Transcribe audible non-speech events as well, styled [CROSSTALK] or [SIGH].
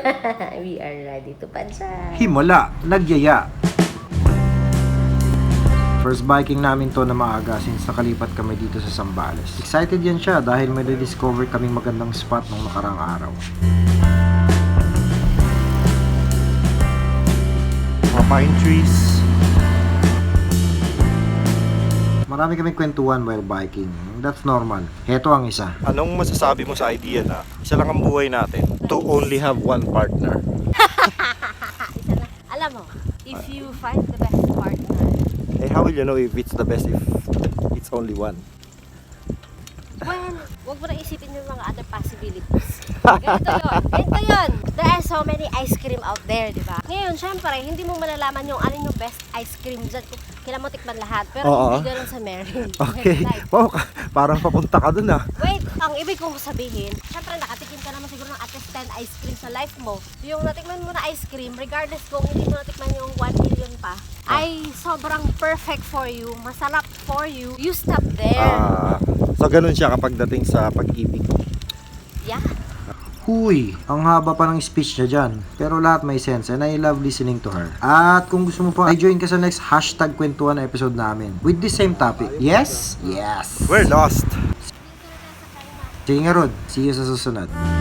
[LAUGHS] We are ready to pansay. Himala, nagyaya. First biking namin to na maaga since nakalipat kami dito sa Sambales. Excited yan siya dahil may discover kaming magandang spot nung nakarang araw. Mga pine trees. Marami kaming kwentuhan while biking. That's normal. Heto ang isa. Anong masasabi mo sa idea na isa lang ang buhay natin to only have one partner? Isa [LAUGHS] na. Alam mo, if you find the best partner, Eh, how will you know if it's the best if it's only one? well, wag mo na isipin yung mga other possibilities. Ganito yun. Ganito yun. So many ice cream out there, di ba? Ngayon, syempre, hindi mo malalaman yung alin yung best ice cream dyan. Kailan mo tikman lahat. Pero Oo. hindi ganun sa Mary. [LAUGHS] Okay. Like, [LAUGHS] Wow, ka- parang papunta ka dun ah. Wait, ang ibig kong sabihin, syempre nakatikim ka naman siguro ng at least 10 ice cream sa life mo. Yung natikman mo na ice cream, regardless kung hindi mo natikman yung 1 million pa, ay sobrang perfect for you, masarap for you. You stop there. Ah, so ganun siya kapag dating sa pag-ibig. yeah. Huy, ang haba pa ng speech niya dyan. Pero lahat may sense and I love listening to her. At kung gusto mo pa, i-join ka sa next hashtag kwentuhan na episode namin. With the same topic. Yes? Yes! We're lost. Sige nga Rod, see you sa susunod.